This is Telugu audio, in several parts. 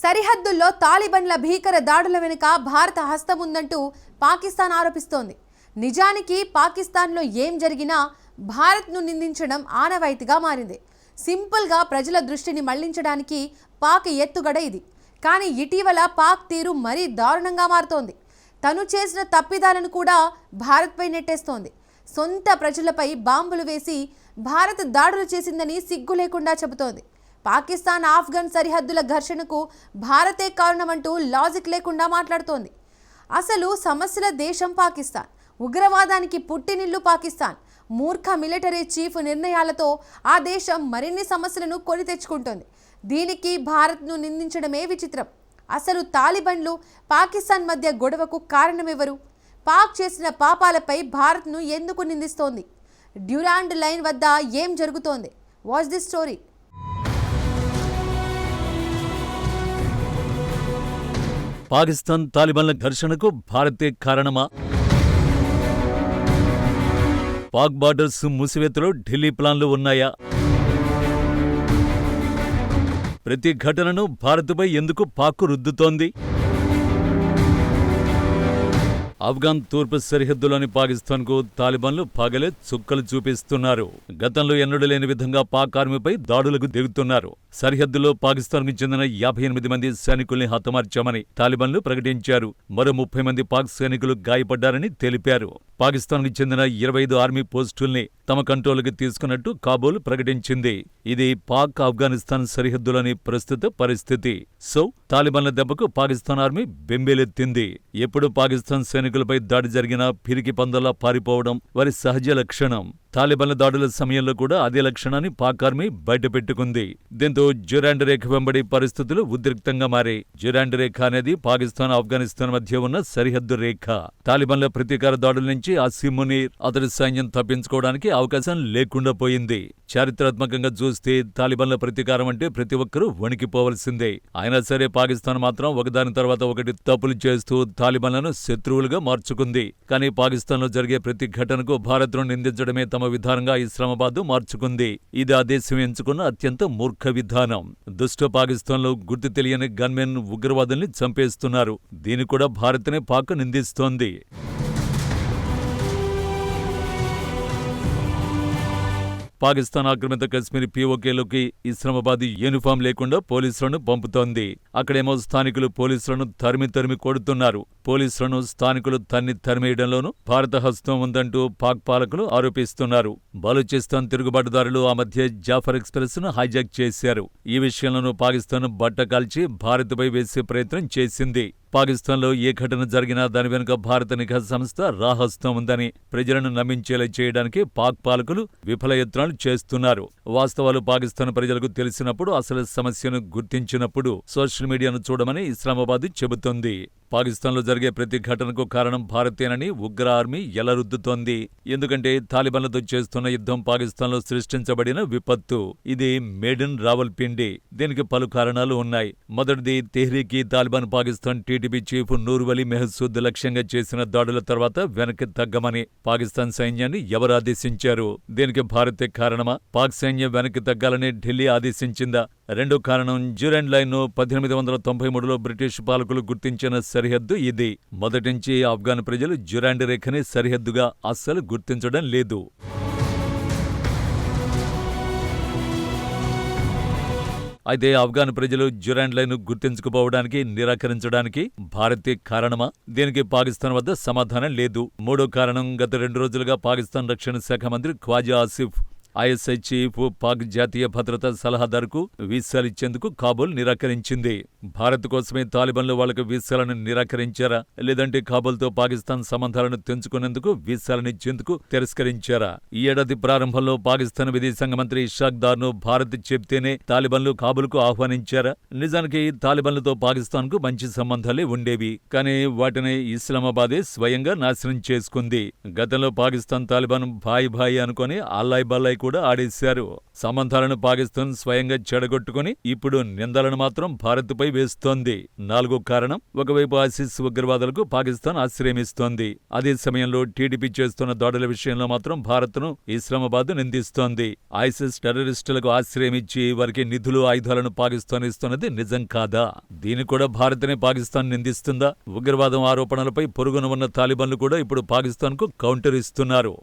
సరిహద్దుల్లో తాలిబన్ల భీకర దాడుల వెనుక భారత హస్తం ఉందంటూ పాకిస్తాన్ ఆరోపిస్తోంది. నిజానికి పాకిస్తాన్లో ఏం జరిగినా భారత్ను నిందించడం ఆనవాయితీగా మారింది. సింపుల్గా ప్రజల దృష్టిని మళ్ళించడానికి పాక్ ఎత్తుగడ ఇది. కానీ ఇటీవల పాక్ తీరు మరీ దారుణంగా మారుతోంది. తను చేసిన తప్పిదాలను కూడా భారత్పై నెట్టేస్తోంది. సొంత ప్రజలపై బాంబులు వేసి భారత్ దాడులు చేసిందని సిగ్గు లేకుండా చెబుతోంది. పాకిస్తాన్ ఆఫ్ఘన్ సరిహద్దుల ఘర్షణకు భారతే కారణమంటూ లాజిక్ లేకుండా మాట్లాడుతోంది. అసలు సమస్యల దేశం పాకిస్తాన్ ఉగ్రవాదానికి పుట్టినిల్లు పాకిస్తాన్ మూర్ఖ మిలిటరీ చీఫ్ నిర్ణయాలతో ఆ దేశం మరిన్ని సమస్యలను కొని తెచ్చుకుంటోంది. దీనికి భారత్ను నిందించడమే విచిత్రం. అసలు తాలిబన్లు పాకిస్తాన్ మధ్య గొడవకు కారణమెవరు? పాక్ చేసిన పాపాలపై భారత్ను ఎందుకు నిందిస్తోంది? డ్యూరాండ్ లైన్ వద్ద ఏం జరుగుతోంది? Watch the story. పాకిస్తాన్ తాలిబాన్ల ఘర్షణకు భారతే కారణమా? పాక్ బార్డర్స్ మూసివేతలో ఢిల్లీ ప్లాన్లు ఉన్నాయా? ప్రతి ఘటనను భారత్పై ఎందుకు పాక్కు రుద్దుతోంది? ఆఫ్ఘాన్ తూర్పు సరిహద్దులోని పాకిస్తాన్కు తాలిబాన్లు పగలే చుక్కలు చూపిస్తున్నారు. గతంలో ఎన్నడూ లేని విధంగా పాక్ ఆర్మీపై దాడులకు దిగుతున్నారు. సరిహద్దులో పాకిస్తాన్కు చెందిన యాభై ఎనిమిది మంది సైనికుల్ని హతమార్చామని తాలిబాన్లు ప్రకటించారు. మరో ముప్పై మంది పాక్ సైనికులు గాయపడ్డారని తెలిపారు. పాకిస్తాన్కు చెందిన ఇరవై ఐదు ఆర్మీ పోస్టుల్ని తమ కంట్రోల్కి తీసుకున్నట్టు కాబూల్ ప్రకటించింది. ఇది పాక్ ఆఫ్ఘనిస్తాన్ సరిహద్దులోని ప్రస్తుత పరిస్థితి. సో తాలిబాన్ల దెబ్బకు పాకిస్తాన్ ఆర్మీ బెంబేలెత్తింది. ఎప్పుడు పాకిస్తాన్ సైనికులపై దాడి జరిగినా పిరికి పందల్లా పారిపోవడం వారి సహజ లక్షణం. తాలిబాన్ల దాడుల సమయంలో కూడా అదే లక్షణాన్ని పాక్ ఆర్మీ బయటపెట్టుకుంది. దీంతో జురాండ్ రేఖ వెంబడి పరిస్థితులు ఉద్రిక్తంగా మారాయి. జురాండ్ రేఖ అనేది పాకిస్తాన్ ఆఫ్ఘనిస్తాన్ మధ్య ఉన్న సరిహద్దు రేఖ. తాలిబాన్ల ప్రతీకార దాడుల నుంచి ఆసిమ్ మునీర్ అతడి సైన్యం తప్పించుకోవడానికి అవకాశం లేకుండా పోయింది. చారిత్రాత్మకంగా చూస్తే తాలిబాన్ల ప్రతీకారం అంటే ప్రతి ఒక్కరూ వణికిపోవలసిందే. అయినా సరే పాకిస్తాన్ మాత్రం ఒకదాని తర్వాత ఒకటి తప్పులు చేస్తూ తాలిబాన్లను శత్రువులుగా మార్చుకుంది. కానీ పాకిస్తాన్లో జరిగే ప్రతి ఘటనకు భారత్ను నిందించడమే తమ విధానంగా ఇస్లామాబాద్ మార్చుకుంది. ఇది ఆ దేశం ఎంచుకున్న అత్యంత మూర్ఖ విధానం. దుష్ట పాకిస్తాన్లో గుర్తు తెలియని గన్మెన్ ఉగ్రవాదుల్ని చంపేస్తున్నారు. దీని కూడా భారత్నే పాక్ నిందిస్తోంది. పాకిస్తాన్ ఆక్రమిత కశ్మీర్ పీఓకేలోకి ఇస్లామాబాద్ యూనిఫామ్ లేకుండా పోలీసులను పంపుతోంది. అక్కడేమో స్థానికులు పోలీసులను తరిమి తరిమి కొడుతున్నారు. పోలీసులను స్థానికులు తన్ని తరిమేయడంలోనూ భారత హస్తం ఉందంటూ పాక్ పాలకులు ఆరోపిస్తున్నారు. బలూచిస్తాన్ తిరుగుబాటుదారులు ఆ మధ్య జాఫర్ ఎక్స్ప్రెస్ను హైజాక్ చేశారు. ఈ విషయంలోనూ పాకిస్తాన్ బట్ట కాల్చి భారత్పై వేసే ప్రయత్నం చేసింది. పాకిస్తాన్లో ఏ ఘటన జరిగినా దాని వెనుక భారత నిఘా సంస్థ రాహస్తం ఉందని ప్రజలను నమ్మించేలా చేయడానికి పాక్ పాలకులు విఫల యత్నాలు చేస్తున్నారు. వాస్తవాలు పాకిస్తాన్ ప్రజలకు తెలిసినప్పుడు అసలు సమస్యను గుర్తించినప్పుడు సోషల్ మీడియాను చూడమని ఇస్లామాబాద్ చెబుతోంది. పాకిస్తాన్లో జరిగే ప్రతి ఘటనకు కారణం భారతేనని ఉగ్ర ఆర్మీ ఎలా రుద్దుతోంది ఎందుకంటే తాలిబాన్లతో చేస్తున్న యుద్ధం పాకిస్తాన్లో సృష్టించబడిన విపత్తు. ఇది మేడన్ రావల్పిండి. దీనికి పలు కారణాలు ఉన్నాయి. మొదటిది తెహ్రీకి తాలిబాన్ పాకిస్తాన్ టీడీపీ చీఫ్ నూర్వలి మెహసూద్ లక్ష్యంగా చేసిన దాడుల తర్వాత వెనక్కి తగ్గమని పాకిస్తాన్ సైన్యాన్ని ఎవరు ఆదేశించారు? దీనికి భారతే కారణమా? పాక్ సైన్యం వెనక్కి తగ్గాలని ఢిల్లీ ఆదేశించిందా? రెండో కారణం జ్యూరెండ్ లైన్ను పద్దెనిమిది వందల తొంభై మూడులో బ్రిటిష్ పాలకులు గుర్తించిన సరిహద్దు ఇది. మొదటించి ఆఫ్ఘాన్ ప్రజలు జ్యూరాండ్ రేఖని సరిహద్దుగా అస్సలు గుర్తించడం లేదు. అయితే ఆఫ్ఘాన్ ప్రజలు జ్యురాండ్ లైన్ గుర్తించకపోవడానికి నిరాకరించడానికి భారతే కారణమా? దీనికి పాకిస్తాన్ వద్ద సమాధానం లేదు. మూడో కారణం గత రెండు రోజులుగా పాకిస్తాన్ రక్షణ శాఖ మంత్రి ఖ్వాజా ఆసిఫ్ ఐఎస్ఐ చీఫ్ పాక్ జాతీయ భద్రతా సలహాదారుకు వీసాలిచ్చేందుకు కాబూల్ నిరాకరించింది. భారత్ కోసమే తాలిబాన్లు వాళ్ళకు వీసాలను నిరాకరించారా? లేదంటే కాబూల్తో పాకిస్తాన్ సంబంధాలను తెంచుకునేందుకు వీసాలనిచ్చేందుకు తిరస్కరించారా? ఈ ఏడాది ప్రారంభంలో పాకిస్తాన్ విదేశాంగ మంత్రి ఇషాక్ దార్ను భారత్ చెప్తేనే తాలిబాన్లు కాబూల్కు ఆహ్వానించారా? నిజానికి తాలిబాన్లతో పాకిస్తాన్కు మంచి సంబంధాలే ఉండేవి. కానీ వాటిని ఇస్లామాబాదే స్వయంగా నాశనం చేసుకుంది. గతంలో పాకిస్తాన్ తాలిబాన్ భాయ్ భాయ్ అనుకుని అల్లాయ్ బల్లాయ్ కూడా ఆడేశారు. సంబంధాలను పాకిస్తాన్ స్వయంగా చెడగొట్టుకుని ఇప్పుడు నిందలను మాత్రం భారత్పై వేస్తోంది. నాలుగో కారణం ఒకవైపు ఆసిస్ ఉగ్రవాదులకు పాకిస్తాన్ ఆశ్రయమిస్తోంది అదే సమయంలో టీడీపీ చేస్తున్న దాడుల విషయంలో మాత్రం భారత్ను ఇస్లామాబాద్ నిందిస్తోంది. ఐసిస్ టెర్రరిస్టులకు ఆశ్రయమిచ్చి వారికి నిధులు ఆయుధాలను పాకిస్తాన్ ఇస్తున్నది నిజం కాదా? దీని కూడా భారత్నే పాకిస్తాన్ నిందిస్తుందా? ఉగ్రవాదం ఆరోపణలపై పొరుగున ఉన్న తాలిబాన్లు కూడా ఇప్పుడు పాకిస్తాన్కు కౌంటర్ ఇస్తున్నారు.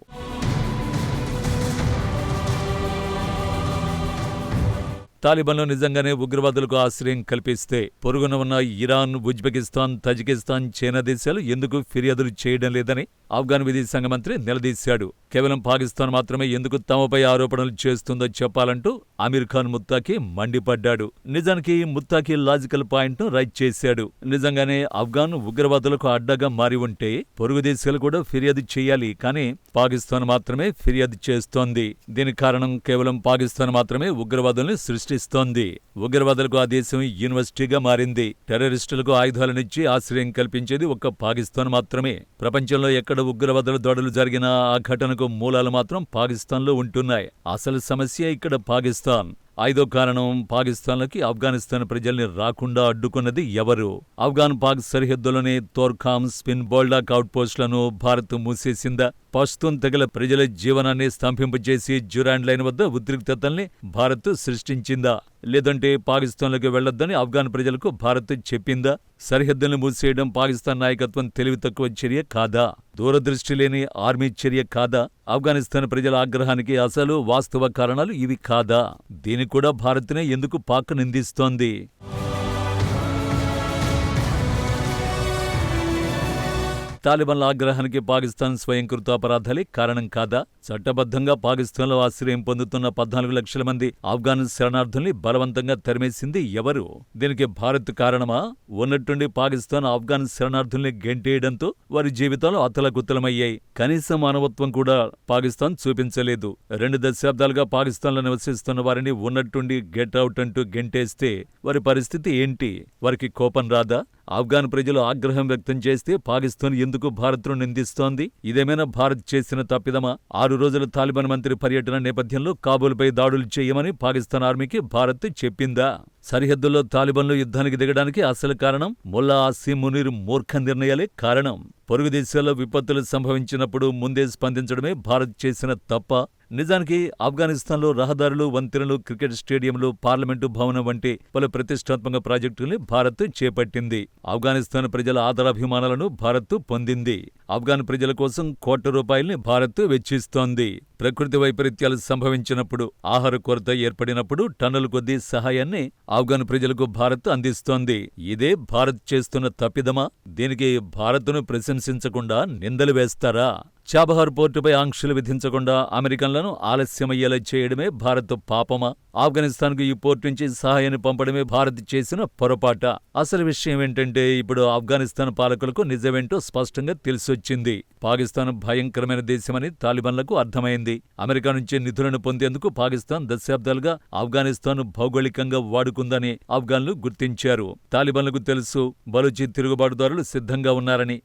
తాలిబాన్లు నిజంగానే ఉగ్రవాదులకు ఆశ్రయం కల్పిస్తే పొరుగున ఉన్న ఇరాన్ ఉజ్బెకిస్తాన్ తజికిస్తాన్ చైనా దేశాలు ఎందుకు ఫిర్యాదులు చేయడం లేదని ఆఫ్ఘాన్ విదేశాంగ మంత్రి నిలదీశాడు. కేవలం పాకిస్తాన్ మాత్రమే ఎందుకు తమపై ఆరోపణలు చేస్తుందో చెప్పాలంటూ అమీర్ ఖాన్ ముత్తాకి మండిపడ్డాడు. నిజానికి ముత్తాకి లాజికల్ పాయింట్ను రైట్ చేశాడు. నిజంగానే ఆఫ్ఘాన్ ఉగ్రవాదులకు అడ్డగా మారి ఉంటే పొరుగు దేశాలు కూడా ఫిర్యాదు చేయాలి కానీ పాకిస్తాన్ మాత్రమే ఫిర్యాదు చేస్తోంది. దీనికి కారణం కేవలం పాకిస్తాన్ మాత్రమే ఉగ్రవాదుల్ని సృష్టిస్తోంది. ఉగ్రవాదులకు ఆ దేశం యూనివర్సిటీగా మారింది. టెర్రరిస్టులకు ఆయుధాలనిచ్చి ఆశ్రయం కల్పించేది ఒక్క పాకిస్తాన్ మాత్రమే. ప్రపంచంలో ఎక్కడ ఉగ్రవాదుల దాడులు జరిగినా ఆ ఘటనకు మూలాలు మాత్రం పాకిస్తాన్లో ఉంటున్నాయి. అసలు సమస్య ఇక్కడ పాకిస్తాన్. ఐదో కారణం పాకిస్తాన్లోకి ఆఫ్ఘనిస్తాన్ ప్రజల్ని రాకుండా అడ్డుకున్నది ఎవరు? ఆఫ్ఘాన్ పాక్ సరిహద్దులోని తోర్ఖామ్ స్పిన్ బోల్డాక్ అవుట్పోస్టులను భారత్ మూసేసిందా? పష్తూన్ తెగల ప్రజల జీవనాన్ని స్తంభింపజేసి జురాండ్ లైన్ వద్ద ఉద్రిక్తతల్ని భారత్ సృష్టించిందా? లేదంటే పాకిస్తాన్లోకి వెళ్ళొద్దని ఆఫ్ఘాన్ ప్రజలకు భారత్ చెప్పిందా? సరిహద్దులను మూసేయడం పాకిస్తాన్ నాయకత్వం తెలివి తక్కువ చర్య కాదా? దూరదృష్టి లేని ఆర్మీ చర్య కాదా? ఆఫ్ఘనిస్తాన్ ప్రజల ఆగ్రహానికి అసలు వాస్తవ కారణాలు ఇవి కాదా? దీని కూడా భారత్నే ఎందుకు పాక్ నిందిస్తోంది? తాలిబాన్ల ఆగ్రహానికి పాకిస్తాన్ స్వయంకృత అపరాధాలే కారణం కాదా? చట్టబద్ధంగా పాకిస్తాన్లో ఆశ్రయం పొందుతున్న పద్నాలుగు లక్షల మంది ఆఫ్ఘాన్ శరణార్థుల్ని బలవంతంగా తరిమేసింది ఎవరు? దీనికి భారత్ కారణమా? ఉన్నట్టుండి పాకిస్తాన్ ఆఫ్ఘాన్ శరణార్థుల్ని గెంటేయడంతో వారి జీవితాలు అతలకుతలమయ్యాయి. కనీస మానవత్వం కూడా పాకిస్తాన్ చూపించలేదు. రెండు దశాబ్దాలుగా పాకిస్తాన్లో నివసిస్తున్న వారిని ఉన్నట్టుండి గెట్ అవుట్ అంటూ గెంటేస్తే వారి పరిస్థితి ఏంటి? వారికి కోపం రాదా? ఆఫ్ఘాన్ ప్రజలు ఆగ్రహం వ్యక్తం చేస్తే పాకిస్తాన్ ఎందుకు భారత్ను నిందిస్తోంది? ఇదేమైనా భారత్ చేసిన తప్పిదమా? ఆరు రోజుల తాలిబాన్ మంత్రి పర్యటన నేపథ్యంలో కాబూల్పై దాడులు చేయమని పాకిస్తాన్ ఆర్మీకి భారత్ చెప్పిందా? సరిహద్దుల్లో తాలిబన్లు యుద్ధానికి దిగడానికి అసలు కారణం ముల్లా ఆసిమ్ మునీర్ మూర్ఖ నిర్ణయాలే కారణం. పొరుగు దేశాల్లో విపత్తులు సంభవించినప్పుడు ముందే స్పందించడమే భారత్ చేసిన తప్ప నిజానికి ఆఫ్ఘనిస్తాన్లో రహదారులు వంతెనలు క్రికెట్ స్టేడియంలు పార్లమెంటు భవనం వంటి పలు ప్రతిష్టాత్మక ప్రాజెక్టుల్ని భారత్ చేపట్టింది. ఆఫ్ఘనిస్తాన్ ప్రజల ఆదరాభిమానాలను భారత్ పొందింది. ఆఫ్ఘాన్ ప్రజల కోసం కోట్ల రూపాయల్ని భారత్ వెచ్చిస్తోంది. ప్రకృతి వైపరీత్యాలు సంభవించినప్పుడు ఆహార కొరత ఏర్పడినప్పుడు టన్నుల కొద్దీ సహాయాన్ని ఆఫ్ఘన్ ప్రజలకు భారత్ అందిస్తోంది. ఇదే భారత్ చేస్తున్న తప్పిదమా? దీనికి భారత్ను ప్రశంసించకుండా నిందలు వేస్తారా? చాబహార్ పోర్టుపై ఆంక్షలు విధించకుండా అమెరికన్లను ఆలస్యమయ్యేలా చేయడమే భారత్ పాపమా? ఆఫ్ఘనిస్తాన్కు ఈ పోర్టు నుంచి సహాయాన్ని పంపడమే భారత్ చేసిన పొరపాట. అసలు విషయం ఏంటంటే ఇప్పుడు ఆఫ్ఘనిస్తాన్ పాలకులకు నిజమేంటో స్పష్టంగా తెలిసొచ్చింది. పాకిస్తాన్ భయంకరమైన దేశమని తాలిబాన్లకు అర్థమైంది. అమెరికా నుంచి నిధులను పొందేందుకు పాకిస్తాన్ దశాబ్దాలుగా ఆఫ్ఘనిస్తాన్ భౌగోళికంగా వాడుకుందని ఆఫ్ఘన్లు గుర్తించారు. తాలిబాన్లకు తెలుసు బలూచి తిరుగుబాటుదారులు సిద్ధంగా ఉన్నారని.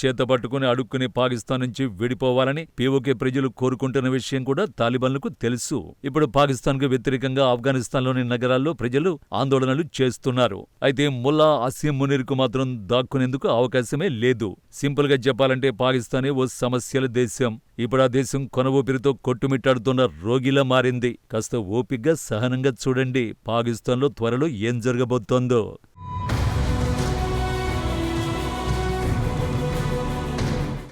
చేత పట్టుకుని అడుక్కుని పాకిస్తాన్ నుంచి విడిపోవాలని పీఓకే ప్రజలు కోరుకుంటున్న విషయం కూడా తాలిబాన్లకు తెలుసు. ఇప్పుడు పాకిస్తాన్కు వ్యతిరేకంగా ఆఫ్ఘనిస్తాన్లోని నగరాల్లో ప్రజలు ఆందోళనలు చేస్తున్నారు. అయితే ముల్లా అసీం మునీర్కు మాత్రం దాక్కునేందుకు అవకాశమే లేదు. సింపుల్గా చెప్పాలంటే పాకిస్తానే ఓ సమస్యల దేశం. ఇప్పుడు ఆ దేశం కొన ఊపిరితో కొట్టుమిట్టాడుతున్న రోగిలా మారింది. కాస్త ఓపిగ్గా సహనంగా చూడండి. పాకిస్తాన్లో త్వరలో ఏం జరగబోతోందో.